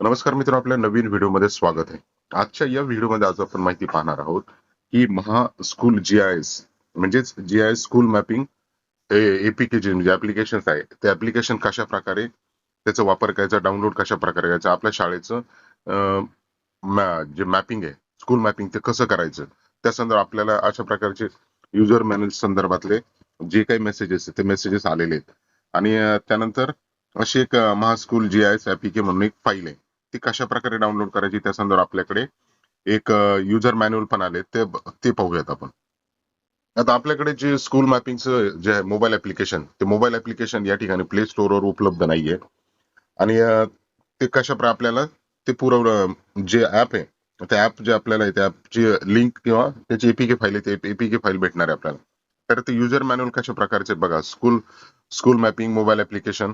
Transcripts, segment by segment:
नमस्कार मित्रांनो आपल्या नवीन व्हिडिओमध्ये स्वागत आहे. आजच्या या व्हिडिओमध्ये आज आपण माहिती पाहणार आहोत की Maha school G I S म्हणजेच G I S school mapping APK जे म्हणजे ऍप्लिकेशन आहे ते ऍप्लिकेशन कशा प्रकारे त्याचा वापर करायचा डाउनलोड कशा प्रकारे करायचा आपल्या शाळेचं जे मॅपिंग आहे स्कूल मॅपिंग ते कसं करायचं त्या संदर्भात आपल्याला अशा प्रकारचे युजर मॅनेज संदर्भातले जे काही मेसेजेस ते मेसेजेस आलेले आहेत. आणि त्यानंतर अशी एक महास्कूल जी आय एस एपीके म्हणून एक फाईल आहे. ती कशा प्रकारे डाउनलोड करायची त्या संदर्भात आपल्याकडे एक युजर मॅन्युअल पण आले. ते ते पाहूयात आपण. आता आपल्याकडे जे स्कूल मॅपिंगचं जे आहे मोबाईल ऍप्लिकेशन ते मोबाईल ऍप्लिकेशन या ठिकाणी प्ले स्टोअरवर उपलब्ध नाहीये. आणि ते कशा प्र- आपल्याला ते पुरवलं जे ऍप आहे त्या ऍप जे आपल्याला आहे त्या ऍपची लिंक किंवा त्याची एपीके फाईल आहे ते एपीके फाईल भेटणार आहे आपल्याला. तर ते युजर मॅन्युअल कशा प्रकारचे बघा school school mapping mobile application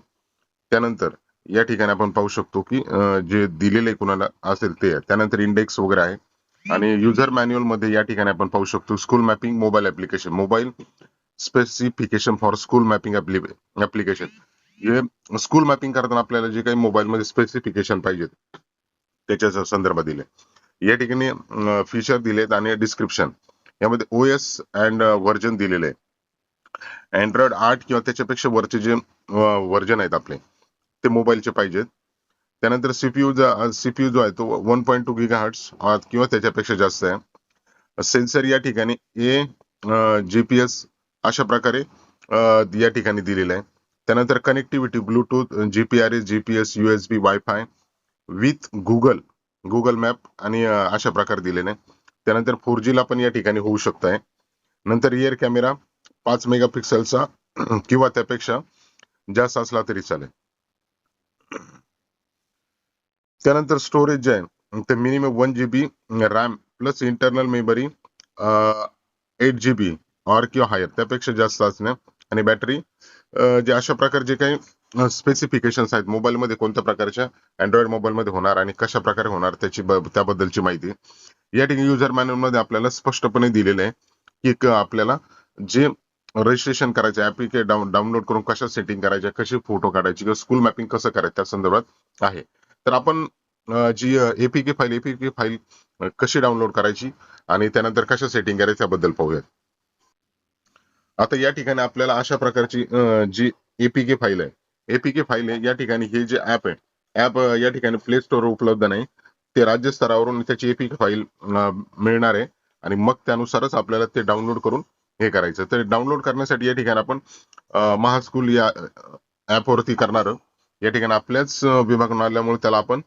त्यानंतर या ठिकाणी आपण पाहू शकतो की जे दिलेले कुणाला असेल ते त्यानंतर इंडेक्स वगैरे आहे. आणि युजर मॅन्युअलमध्ये या ठिकाणी आपण पाहू शकतो school mapping mobile application mobile specification for school mapping application हे स्कूल मॅपिंग करताना आपल्याला जे काही मोबाईल मध्ये स्पेसिफिकेशन पाहिजेत त्याच्या संदर्भात दिले. या ठिकाणी फीचर दिलेत आणि डिस्क्रिप्शन यामध्ये ओएस अँड व्हर्जन दिलेले. आहे अँड्रॉइड आठ किंवा त्याच्यापेक्षा वरचे जे व्हर्जन आहेत आपले ते मोबाईलचे पाहिजेत. त्यानंतर सीपीयू सीपीयू जो आहे तो one point two giga hertz किंवा त्याच्यापेक्षा जास्त आहे. सेन्सर या ठिकाणी ए जीपीएस अशा प्रकारे या ठिकाणी दिलेलं आहे. त्यानंतर connectivity Bluetooth U S B wifi with Google Google map आणि अशा प्रकारे दिलेले आहे. त्यानंतर फोर ला पण या ठिकाणी होऊ शकत आहे नंतर रिअर कॅमेरा पाच मेगापिक्सलचा किंवा त्यापेक्षा जास्त असला तरी चालेल. त्यानंतर स्टोरेज जे आहे. ते minimum one GB RAM plus internal memory eight GB or किंवा हायर त्यापेक्षा जास्त असणे. आणि बॅटरी जे अशा प्रकारे जे काही स्पेसिफिकेशन आहेत मोबाईल मध्ये कोणत्या प्रकारच्या अँड्रॉइड मोबाईल मध्ये होणार आणि कशा प्रकारे होणार त्याची त्याबद्दलची माहिती. या ठिकाणी युजर मॅन्युअलमध्ये आपल्याला स्पष्टपणे दिलेलं आहे की आपल्याला जे रजिस्ट्रेशन करायचं ऍप्लिके डाउनलोड करून कशा सेटिंग करायच्या कसे फोटो काढायचे किंवा स्कूल मॅपिंग कसं करायचं त्या संदर्भात आहे. तर आपण जी एपीके फाईल एपीके फाईल कशी डाउनलोड करायची आणि त्यानंतर कशा सेटिंग करायच्या त्याबद्दल पाहूयात. आता या ठिकाणी आपल्याला अशा प्रकारची जी एपीके फाईल आहे एपीके फाईल आहे या ठिकाणी हे जे ऍप आहे ऍप या ठिकाणी प्ले स्टोअर उपलब्ध नाही. ते राज्य स्तरावरून त्याची एपीके फाईल मिळणार आहे आणि मग त्यानुसारच आपल्याला ते डाउनलोड करून हे करायचं. तर डाउनलोड करण्यासाठी या ठिकाणी आपण महास्कूल या ऍप वरती करणार या ठिकाणी आपल्याच विभाग विभागून आल्यामुळे त्याला आपण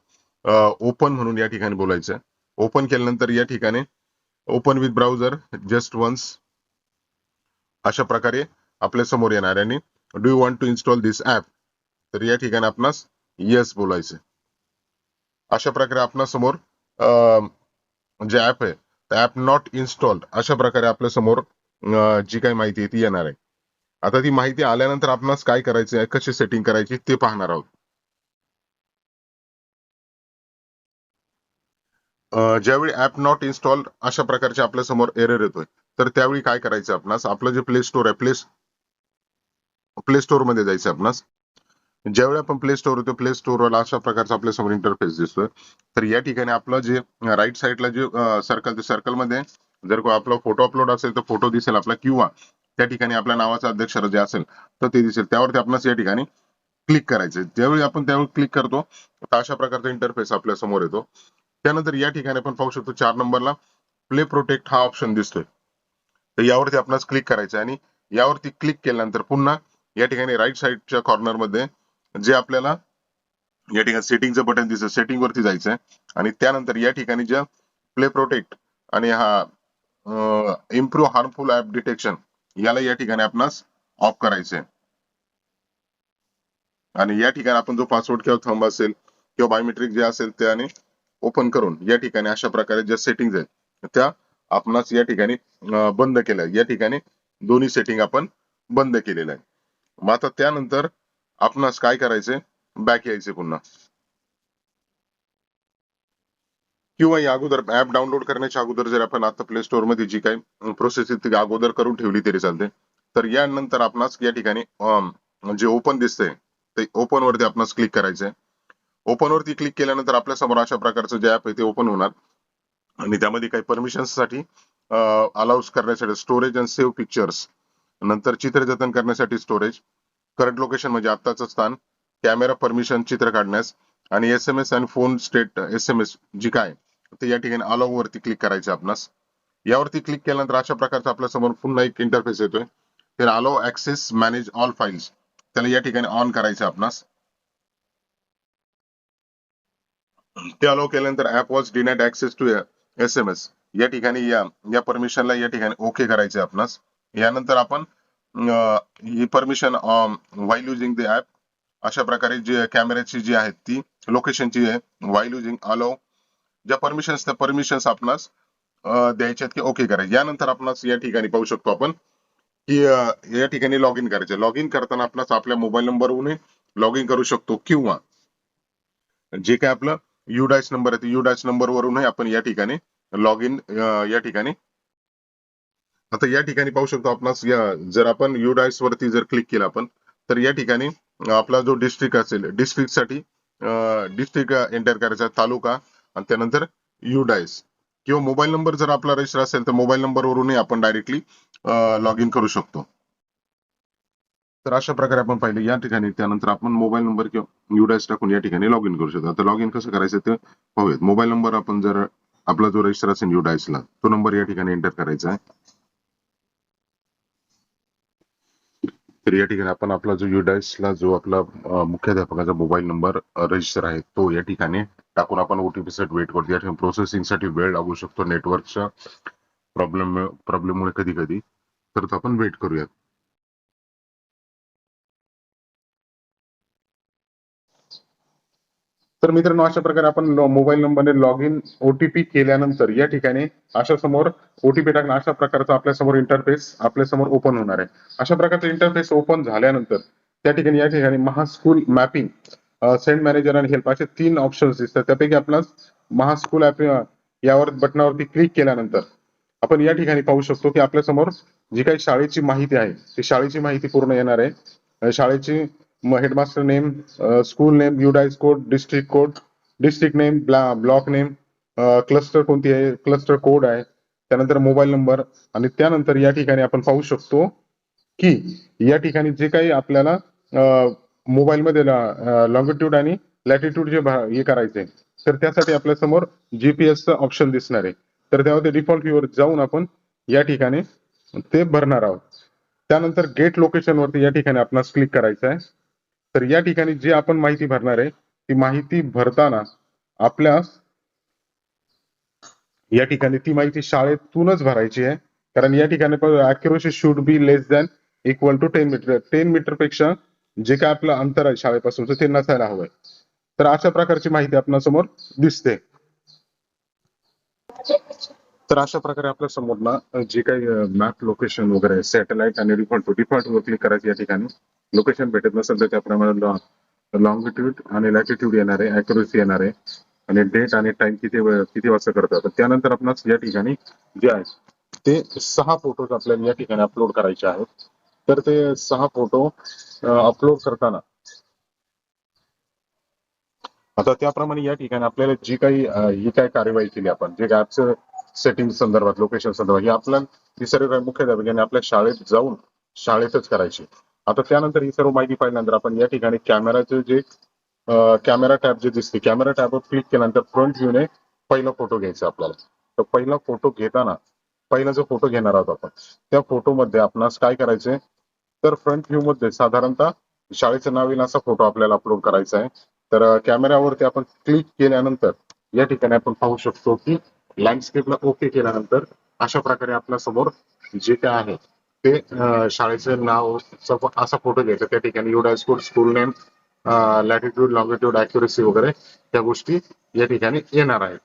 ओपन म्हणून या ठिकाणी बोलायचं. ओपन केल्यानंतर या ठिकाणी open with browser just once अशा प्रकारे आपल्यासमोर येणार आणि do you want to install this app तर या ठिकाणी आपणास येस बोलायचं अशा प्रकारे आपणा समोर जे ऍप आहे ते ऍप नॉट इन्स्टॉल्ड अशा प्रकारे आपल्यासमोर जी काही माहिती आहे ती येणार आहे. आता ती माहिती आल्यानंतर आपणास काय करायचं आहे कशी सेटिंग करायची ते पाहणार आहोत. ज्यावेळी ऍप नॉट इन्स्टॉल अशा प्रकारचे आपल्यासमोर एरर येतोय तर त्यावेळी काय करायचं आपणास? आपलं जे प्ले स्टोर आहे प्ले प्ले स्टोरमध्ये जायचं आपणास. ज्यावेळी आपण प्ले स्टोर होतो प्ले स्टोरला अशा प्रकारचा आपल्यासमोर इंटरफेस दिसतोय. तर या ठिकाणी आपलं जे राईट साईडला जे सर्कल सर्कलमध्ये जर को आपला फोटो अपलोड असेल तर फोटो दिसेल आपला किंवा त्या ठिकाणी आपल्या नावाचा अध्यक्षर जे असेल तर ते दिसेल. त्यावरती आपणास या ठिकाणी क्लिक करायचे ज्यावेळी आपण त्यावेळी क्लिक करतो तर अशा प्रकारचा इंटरफेस आपल्यासमोर येतो. त्यानंतर या ठिकाणी आपण पाहू शकतो चार नंबरला प्ले प्रोटेक्ट हा ऑप्शन दिसतोय. तर यावरती आपणास क्लिक करायचं आणि यावरती क्लिक केल्यानंतर पुन्हा या ठिकाणी राईट साईडच्या कॉर्नरमध्ये जे आपल्याला या ठिकाणी सेटिंगचं बटन दिसत सेटिंग वरती जायचंय. आणि त्यानंतर या ठिकाणी ज्या प्ले प्रोटेक्ट आणि हा इम्प्रूव्ह हार्मफुल ऍप डिटेक्शन याला या ठिकाणी आपणास ऑफ करायचे आणि या ठिकाणी आपण जो पासवर्ड किंवा थंब असेल किंवा बायोमेट्रिक जे असेल त्याने ओपन करून या ठिकाणी अशा प्रकारे ज्या सेटिंग आहेत त्या आपणास या ठिकाणी बंद केल्या. या ठिकाणी दोन्ही सेटिंग आपण बंद केलेल्या आहे मग आता त्यानंतर आपणास काय करायचंय? बॅक यायचे पुन्हा. किंवा या अगोदर ऍप डाउनलोड करण्याच्या अगोदर जर आपण आता प्ले स्टोअरमध्ये जी काही प्रोसेस आहे ती अगोदर करून ठेवली तरी चालते. तर यानंतर आपणास या ठिकाणी जे ओपन दिसतंय ते ओपन वरती आपणास क्लिक करायचंय. ओपन वरती क्लिक केल्यानंतर आपल्यासमोर अशा प्रकारचं जे ऍप आहे ते ओपन होणार. आणि त्यामध्ये काही परमिशनसाठी अलाउस करण्यासाठी स्टोरेज अँड सेव्ह पिक्चर्स नंतर चित्र जतन करण्यासाठी स्टोरेज करंट लोकेशन म्हणजे आत्ताचं स्थान कॅमेरा परमिशन चित्र काढण्यास आणि एस एम एस आणि phone state S M S जी काय ते या ठिकाणी अलाउ वरती क्लिक करायचे आपणास. यावरती क्लिक केल्यानंतर अशा प्रकारचा आपल्यासमोर पुन्हा एक इंटरफेस येतोय. तर allow access manage all files त्याला या ठिकाणी ऑन करायचं आपणास. ते अलो केल्यानंतर app was denied access to S M S या ठिकाणी या या परमिशनला या ठिकाणी ओके करायचे आपणास. यानंतर आपण ही permission while using the app अशा प्रकारे जे कॅमेऱ्याची जी आहेत ती लोकेशनची आहे वाईल युजिंग अलाउ ज्या परमिशन्स त्या परमिशन्स आपणास द्यायच्या द्यायच्यात की ओके करायचे. यानंतर आपणास या ठिकाणी पाहू शकतो आपण की या ठिकाणी लॉग इन करायचे. लॉग इन करताना आपणास आपल्या मोबाईल नंबरवरून लॉग इन करू शकतो. किंवा जे काय आपलं युडायस नंबर आहे युडायस नंबर वरूनही आपण या ठिकाणी लॉग इन या ठिकाणी आता या ठिकाणी पाहू शकतो आपणास या जर आपण युडायस वरती जर क्लिक केलं आपण तर या ठिकाणी आपला जो डिस्ट्रिक्ट असेल डिस्ट्रिक्टसाठी डिस्ट्रिक्ट एंटर करायचा तालुका आणि त्यानंतर युडायस किंवा मोबाईल नंबर जर आपला रजिस्टर असेल तर मोबाईल नंबर वरूनही आपण डायरेक्टली लॉग इन करू शकतो. तर अशा प्रकारे आपण पाहिले या ठिकाणी त्यानंतर आपण मोबाईल नंबर किंवा युडायस टाकून या ठिकाणी लॉग इन करू शकतो. आता लॉग इन कसं करायचं ते पाहूयात. मोबाईल नंबर आपण जर आपला जो रजिस्टर असेल युडायसला तो नंबर या ठिकाणी एंटर करायचा आहे. तर या ठिकाणी आपण आपला जो युडायसला जो आपला मुख्याध्यापकाचा मोबाईल नंबर रजिस्टर आहे तो या ठिकाणी टाकून आपण ओटीपी साठी वेट करतो. या ठिकाणी प्रोसेसिंगसाठी वेळ लागू शकतो नेटवर्कच्या प्रॉब्लेम प्रॉब्लेममुळे कधी कधी तर आपण वेट करूयात. तर मित्रांनो अशा प्रकारे आपण मोबाईल नंबरने लॉग इन ओटीपी केल्यानंतर या ठिकाणी अशा समोर ओटीपी टाकणं अशा प्रकारचा आपल्यासमोर इंटरफेस आपल्यासमोर ओपन होणार आहे. अशा प्रकारचा इंटरफेस ओपन झाल्यानंतर त्या ठिकाणी या ठिकाणी महास्कूल मॅपिंग सेंड मॅनेजर आणि हेल्प असे तीन ऑप्शन्स दिसतात. त्यापैकी आपणास महास्कूल ऍप यावर बटनावरती क्लिक केल्यानंतर आपण या ठिकाणी पाहू शकतो की आपल्यासमोर जी काही शाळेची माहिती आहे ती शाळेची माहिती पूर्ण येणार आहे. शाळेची शाळेची headmaster name school name UDISE code district code district name block name cluster कोणती आहे? क्लस्टर कोड आहे. त्यानंतर मोबाईल नंबर आणि त्यानंतर या ठिकाणी आपण पाहू शकतो की या ठिकाणी जे काही आपल्याला uh, मोबाईलमध्ये लॉंगिट्यूड uh, आणि लॅटिट्यूड जे हे करायचे तर त्यासाठी आपल्यासमोर जीपीएस ऑप्शन दिसणार आहे. तर त्यामध्ये डिफॉल्ट व्ह्यूवर जाऊन आपण या ठिकाणी ते भरणार आहोत. त्यानंतर गेट लोकेशन वरती या ठिकाणी आपणास क्लिक करायचं आहे. तर या ठिकाणी जे आपण माहिती भरणार आहे ती माहिती भरताना आपल्यास या ठिकाणी ती माहिती शाळेतूनच भरायची आहे. कारण या ठिकाणी accuracy should be less than equal to ten metre ten मीटरपेक्षा जे काय आपलं अंतर आहे शाळेपासूनच ते नसायला हवंय. तर अशा प्रकारची माहिती आपणासमोर दिसते. तर अशा प्रकारे आपल्यासमोर ना जे काही मॅप लोकेशन वगैरे सॅटेलाइट आणि डिफॉल्ट डिफॉल्ट वर क्लिक करायचं या ठिकाणी लोकेशन भेटत नसेल तर त्याप्रमाणे लॉंगिट्यूड आणि लॅटिट्यूड येणार आहे अॅक्युरेसी येणार आहे आणि डेट आणि टाइम किती वेळ किती वाजता करतात. तर त्यानंतर आपणास या ठिकाणी जे आहे ते सहा फोटोज आपल्याला या ठिकाणी अपलोड करायचे आहेत. तर ते सहा फोटो अपलोड करताना आता त्याप्रमाणे या ठिकाणी आपल्याला जी काही ही काय कार्यवाही केली आपण जे ऍपचं सेटिंग संदर्भात लोकेशन संदर्भात. ही आपल्या ही सर्व काही मुख्याध्यापकांनी आपल्या शाळेत जाऊन शाळेतच करायची. आता त्यानंतर ही सर्व माहिती पाहिल्यानंतर आपण या ठिकाणी कॅमेराचे जे कॅमेरा टॅब जे दिसते कॅमेरा टॅबवर क्लिक केल्यानंतर फ्रंट व्ह्यूने पहिला फोटो घ्यायचा आपल्याला. तर पहिला फोटो घेताना पहिला जो फोटो घेणार आहोत आपण त्या फोटोमध्ये आपणास काय करायचंय तर फ्रंट व्ह्यू मध्ये साधारणतः शाळेचं नाव येईल असा फोटो आपल्याला अपलोड करायचा आहे. तर कॅमेऱ्यावरती आपण क्लिक केल्यानंतर या ठिकाणी आपण पाहू शकतो की लँडस्केपला ओके केल्यानंतर अशा प्रकारे आपल्यासमोर जे काय आहे ते शाळेचं नाव असा फोटो घ्यायचा. त्या ठिकाणी युडा school school name latitude longitude accuracy वगैरे त्या गोष्टी या ठिकाणी येणार आहेत.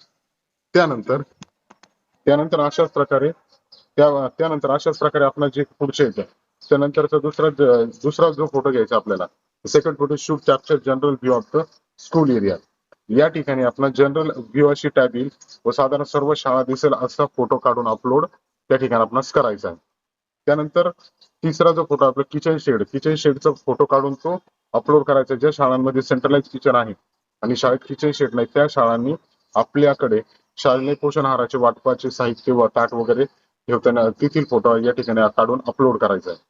त्यानंतर त्यानंतर अशाच प्रकारे त्या त्यानंतर अशाच प्रकारे आपण जे पुढचे येतं त्यानंतरचा दुसरा दुसरा जो फोटो घ्यायचा आपल्याला second photo shoot capture general view of the school area या ठिकाणी आपला जनरल व्ह्यू अशी टॅब येईल. व साधारण सर्व शाळा दिसेल असा फोटो काढून अपलोड त्या ठिकाणी आपणास करायचा आहे. त्यानंतर तिसरा जो फोटो आपला किचन शेड किचन शेडचा फोटो काढून तो अपलोड करायचा ज्या शाळांमध्ये सेंट्रलाइज किचन आहे आणि शाळेत किचन शेड नाही त्या शाळांनी आपल्याकडे शालेय पोषण आहाराचे वाटपाचे साहित्य व ताट वगैरे ठेवताना तेथील फोटो या ठिकाणी काढून अपलोड करायचा आहे.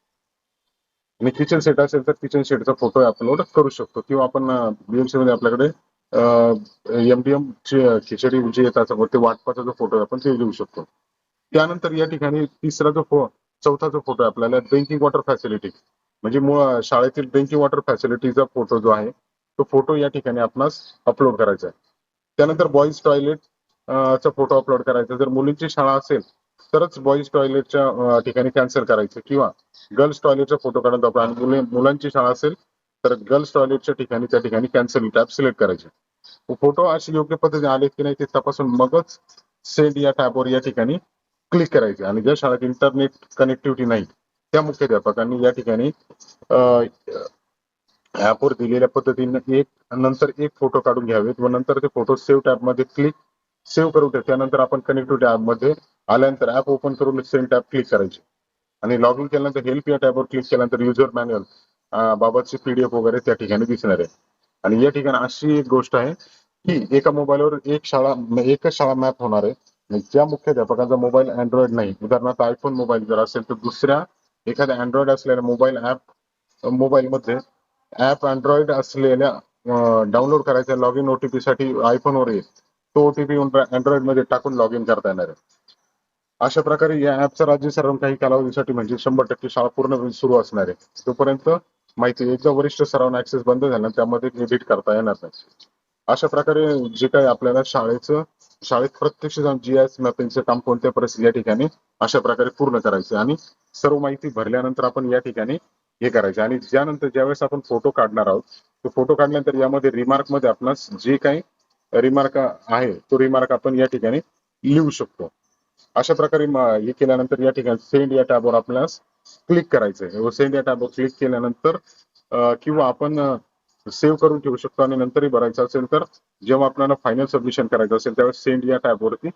आणि किचन सेट असेल तर किचन सेटचा फोटो अपलोड करू शकतो. किंवा आपण बीएमसी मध्ये आपल्याकडे एमडीएम खिचडी जे येतात ते वाटपाचा जो फोटो आहे आपण ते देऊ शकतो. त्यानंतर या ठिकाणी तिसरा जो फो चौथा जो फोटो आहे आपल्याला ड्रिंकिंग वॉटर फॅसिलिटी म्हणजे मुळ शाळेतील ड्रिंकिंग वॉटर फॅसिलिटीचा फोटो जो आहे तो फोटो या ठिकाणी आपणास अपलोड करायचा आहे. त्यानंतर बॉईज टॉयलेट चा फोटो अपलोड करायचा. जर मुलींची शाळा असेल तरच बॉईज टॉयलेटच्या ठिकाणी कॅन्सल करायचं. किंवा गर्ल्स टॉयलेटचा फोटो काढून आपण मुले मुलांची शाळा असेल तर गर्ल्स टॉयलेटच्या ठिकाणी त्या ठिकाणी कॅन्सल टॅब सिलेक्ट करायचे. फोटो असे योग्य पद्धतीने आलेत की नाही ते तपासून मगच सेंड या टॅपवर या ठिकाणी क्लिक करायचे. आणि ज्या शाळेत इंटरनेट कनेक्टिव्हिटी नाही त्या मुख्याध्यापकांनी या ठिकाणी ऍपवर दिलेल्या पद्धतीने एक नंतर एक फोटो काढून घ्यावेत व नंतर ते फोटो सेव्ह टॅबमध्ये क्लिक सेव्ह करू द्या त्यानंतर आपण कनेक्टिव्हिटी ऍपमध्ये आल्यानंतर ऍप ओपन करून सेंड टॅब क्लिक करायचे. आणि लॉग इन केल्यानंतर हेल्प या टॅबवर क्लिक केल्यानंतर युजर मॅन्युअल बाबतची पीडीएफ वगैरे त्या ठिकाणी दिसणार आहे. आणि या ठिकाणी अशी एक गोष्ट आहे की एका मोबाईलवर एक शाळा एकच शाळा मॅप होणार आहे. ज्या मुख्याध्यापकाचा मोबाईल अँड्रॉइड नाही उदाहरणार्थ आयफोन मोबाईल जर असेल तर दुसऱ्या एखाद्या अँड्रॉइड असलेल्या मोबाईल ऍप मोबाईल मध्ये ऍप अँड्रॉइड असलेल्या डाउनलोड करायच्या लॉग इन ओटीपी साठी आयफोन वर येईल. तो ओटीपी अँड्रॉइडमध्ये टाकून लॉग इन करता येणार आहे. अशा प्रकारे या ऍपचा राज्य सरकार काही कालावधीसाठी म्हणजे शंभर टक्के शाळा पूर्ण सुरू असणार आहे. तोपर्यंत माहिती एकदा वरिष्ठ सराव ऍक्सेस बंद झाला त्यामध्ये एडिट करता येणार नाही. अशा प्रकारे जे काही आपल्याला शाळेचं शाळेत प्रत्यक्ष जाऊन जी एस मॅपिंगचं काम कोणत्या परिस्थिती या ठिकाणी अशा प्रकारे पूर्ण करायचं. आणि सर्व माहिती भरल्यानंतर आपण या ठिकाणी हे करायचे. आणि ज्यानंतर ज्यावेळेस आपण फोटो काढणार आहोत तो फोटो काढल्यानंतर यामध्ये रिमार्कमध्ये आपण जे काही रिमार्क आहे तो रिमार्क आपण या ठिकाणी लिहू शकतो. अशा प्रकारे हे केल्यानंतर या ठिकाणी सेंड या टॅबवर आपल्यास क्लिक करायचं आहे या टॅबवर क्लिक केल्यानंतर किंवा आपण सेव्ह करून ठेवू शकतो आणि नंतरही भरायचं असेल तर जेव्हा आपल्याला फायनल सबमिशन करायचं असेल त्यावेळेस सेंड या टॅबवरती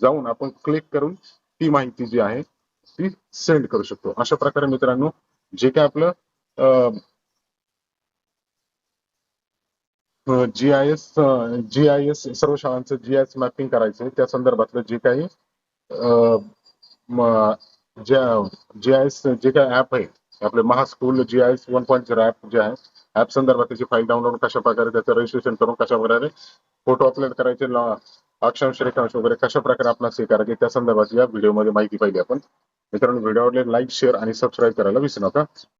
जाऊन आपण क्लिक करून ती माहिती जी आहे ती सेंड करू शकतो. अशा प्रकारे मित्रांनो जे काय आपलं G I S G I S सर्व शाळांचं जी आय एस मॅपिंग करायचं त्या संदर्भातलं जे काही ज्या जी आय एस जे काही ऍप आहे आपले महास्कूल G I S one point zero app जे आहे ऍप संदर्भात त्याची फाईल डाउनलोड कशा प्रकारे त्याचं रजिस्ट्रेशन करून कशा प्रकारे फोटो अपलोड करायचे अक्षांश रेखांश वगैरे कशा प्रकारे आपण स्वीकारायचे करायचे त्या संदर्भात या व्हिडिओमध्ये माहिती पाहिजे आपण. मित्रांनो व्हिडिओ आवडले लाईक शेअर आणि सबस्क्राईब करायला विसरू नका.